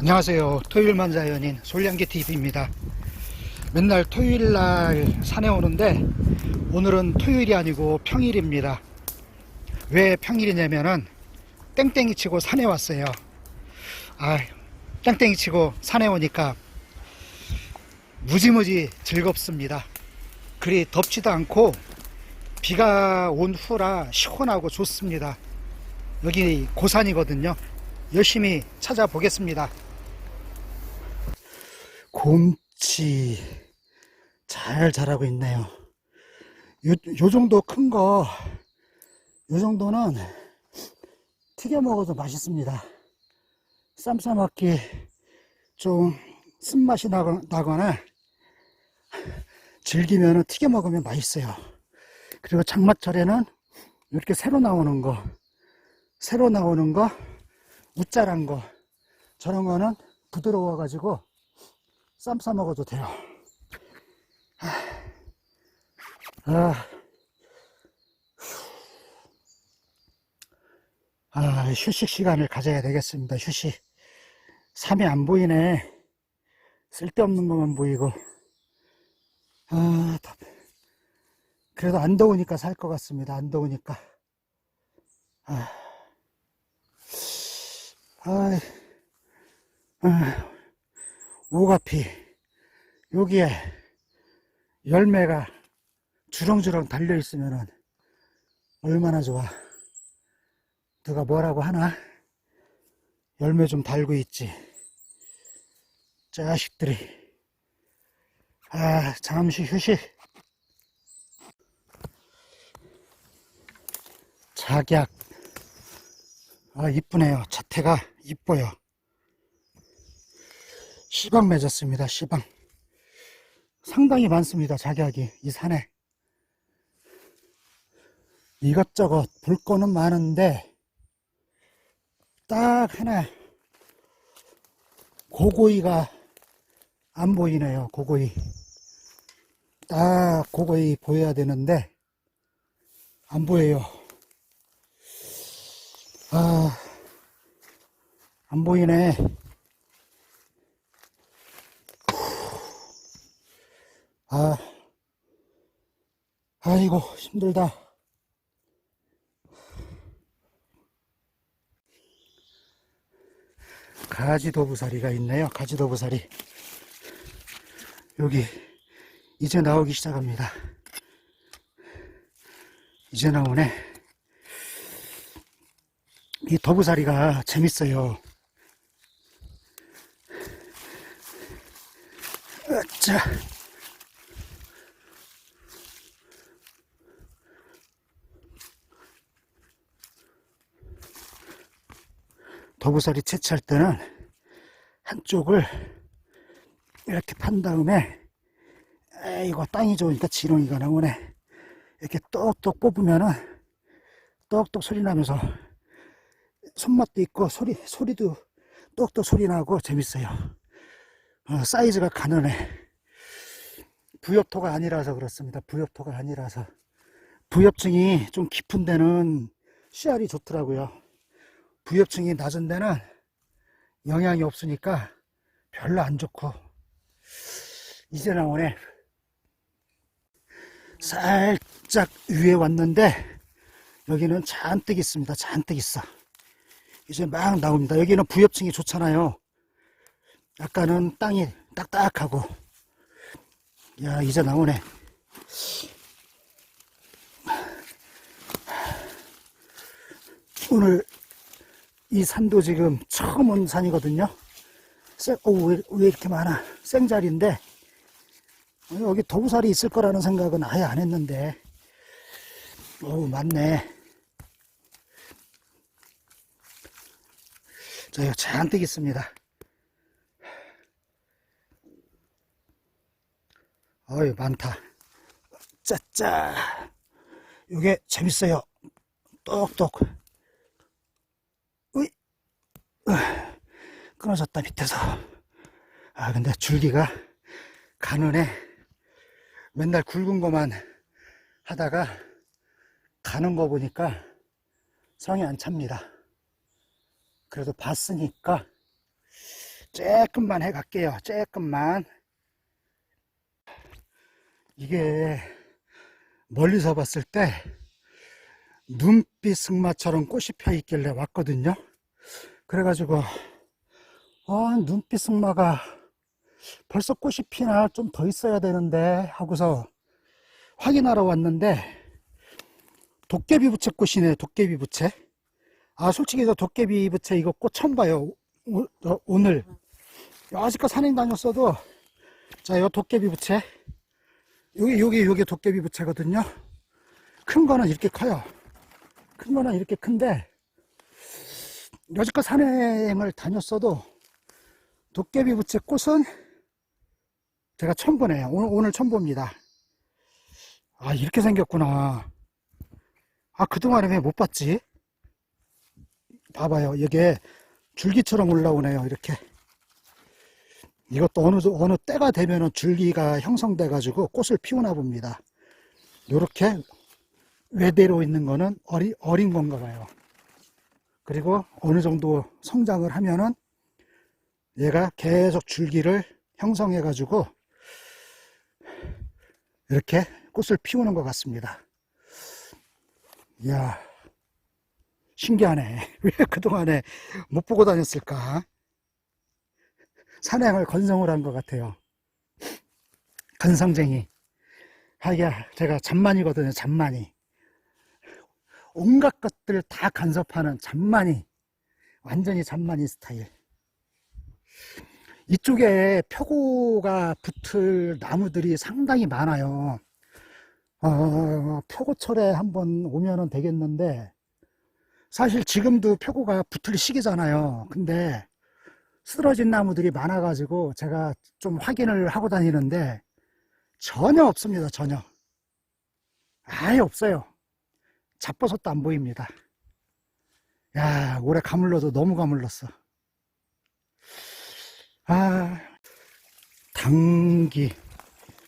안녕하세요. 토요일만 자연인 솔량기 TV입니다. 맨날 토요일 날 산에 오는데 오늘은 토요일이 아니고 평일입니다. 왜 평일이냐면은 땡땡이 치고 산에 왔어요. 아, 땡땡이 치고 산에 오니까 무지무지 즐겁습니다. 그리 덥지도 않고 비가 온 후라 시원하고 좋습니다. 여기 고산이거든요. 열심히 찾아보겠습니다. 곰치 잘 자라고 있네요. 요, 요 정도 큰 거, 요 정도는 튀겨 먹어도 맛있습니다. 쌈싸먹기 좀 쓴맛이 나거- 나거나 즐기면 튀겨 먹으면 맛있어요. 그리고 장마철에는 이렇게 새로 나오는 거, 새로 나오는 거, 우짜란 거, 저런 거는 부드러워 가지고 쌈 싸 먹어도 돼요. 아, 아, 휴식 시간을 가져야 되겠습니다. 휴식. 삶이 안 보이네. 쓸데없는 것만 보이고. 아, 답. 그래도 안 더우니까 살 것 같습니다. 안 더우니까. 아, 아, 아, 오가피. 여기에 열매가 주렁주렁 달려 있으면은 얼마나 좋아. 누가 뭐라고 하나? 열매 좀 달고 있지. 자식들이. 아, 잠시 휴식. 작약. 아, 이쁘네요. 자태가 이뻐요. 시방 맺었습니다. 시방. 상당히 많습니다. 작약이 이 산에. 이것저것 볼 거는 많은데 딱 하나 고고이가 안 보이네요. 고고이. 딱 고고이 보여야 되는데 안 보여요. 아, 안 보이네. 아, 아이고, 힘들다. 가지도부사리가 있네요. 가지도부사리. 여기, 이제 나오기 시작합니다. 이제 나오네. 이 도부사리가 재밌어요. 자. 도부살이 채취할 때는 한쪽을 이렇게 판 다음에 이거 땅이 좋으니까 지렁이가 나오네. 이렇게 똑똑 뽑으면은 똑똑 소리 나면서 손맛도 있고 소리 소리도 똑똑 소리 나고 재밌어요. 어, 사이즈가 가능해. 부엽토가 아니라서 그렇습니다. 부엽토가 아니라서. 부엽층이 좀 깊은 데는 씨알이 좋더라고요 부엽층이 낮은 데는 영향이 없으니까 별로 안 좋고. 이제 나오네 살짝 위에 왔는데 여기는 잔뜩 있습니다. 잔뜩 있어. 이제 막 나옵니다. 여기는 부엽층이 좋잖아요. 아까는 땅이 딱딱하고. 야 이제 나오네. 오늘 이 산도 지금 처음 온 산이거든요. 생, 어, 왜, 왜 이렇게 많아? 생자리인데, 어, 여기 도부살이 있을 거라는 생각은 아예 안 했는데, 어우, 많네. 저 여기 잔뜩 있습니다. 어이, 많다. 짜짜. 이게 재밌어요. 똑똑. 으이. 으, 끊어졌다 밑에서 아 근데 줄기가 가느네 맨날 굵은 거만 하다가 가는 거 보니까 성이 안 찹니다 그래도 봤으니까 조금만 해 갈게요. 조금만. 이게 멀리서 봤을 때 눈빛 승마처럼 꽃이 펴 있길래 왔거든요. 그래가지고 아, 눈빛 승마가 벌써 꽃이 피나 좀 더 있어야 되는데 하고서 확인하러 왔는데 도깨비 부채 꽃이네 도깨비 부채. 아 솔직히 저 도깨비 부채 이거 꽃 처음 봐요. 오, 저 오늘. 아직까지 산행 다녔어도 자요 도깨비 부채. 여기 여기 여기 도깨비 부채거든요. 큰 거는 이렇게 커요. 큰 거는 이렇게 큰데 여지껏 산행을 다녔어도 도깨비 부채 꽃은 제가 처음 보네요. 오늘, 오늘 처음 봅니다. 아, 이렇게 생겼구나. 아, 그동안에 왜 못 봤지? 봐봐요. 이게 줄기처럼 올라오네요. 이렇게. 이것도 어느, 어느 때가 되면은 줄기가 형성돼가지고 꽃을 피우나 봅니다. 요렇게 외대로 있는 거는 어리, 어린 건가 봐요. 그리고 어느 정도 성장을 하면은 얘가 계속 줄기를 형성해 가지고 이렇게 꽃을 피우는 것 같습니다. 이야, 신기하네. 왜 그동안에 못 보고 다녔을까? 산행을 건성을 한 것 같아요. 건성쟁이. 하기야, 제가 잠만이거든요, 잠만이. 온갖 것들을 다 간섭하는 잠만이. 완전히 잠만이 스타일. 이쪽에 표고가 붙을 나무들이 상당히 많아요. 어, 표고철에 한번 오면은 되겠는데, 사실 지금도 표고가 붙을 시기잖아요. 근데 쓰러진 나무들이 많아 가지고 제가 좀 확인을 하고 다니는데 전혀 없습니다. 전혀. 아예 없어요. 잡버섯도 안 보입니다. 야, 올해 가물러도 너무 가물렀어. 아, 당기.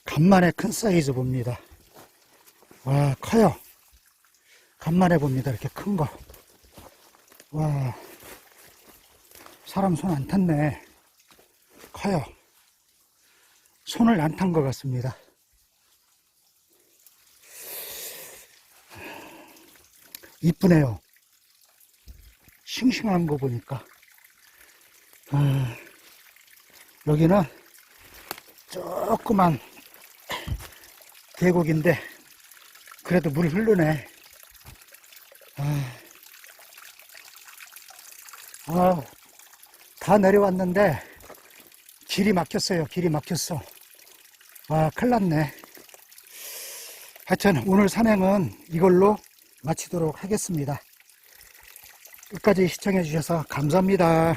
간만에 큰 사이즈 봅니다. 와, 커요. 간만에 봅니다. 이렇게 큰 거. 와, 사람 손 안 탔네. 커요. 손을 안 탄 것 같습니다. 이쁘네요. 싱싱한 거 보니까. 아, 여기는 조그만 계곡인데 그래도 물 흐르네. 아, 아, 다 내려왔는데 길이 막혔어요. 길이 막혔어. 와, 큰일 났네. 하여튼 오늘 산행은 이걸로 마치도록 하겠습니다. 끝까지 시청해 주셔서 감사합니다.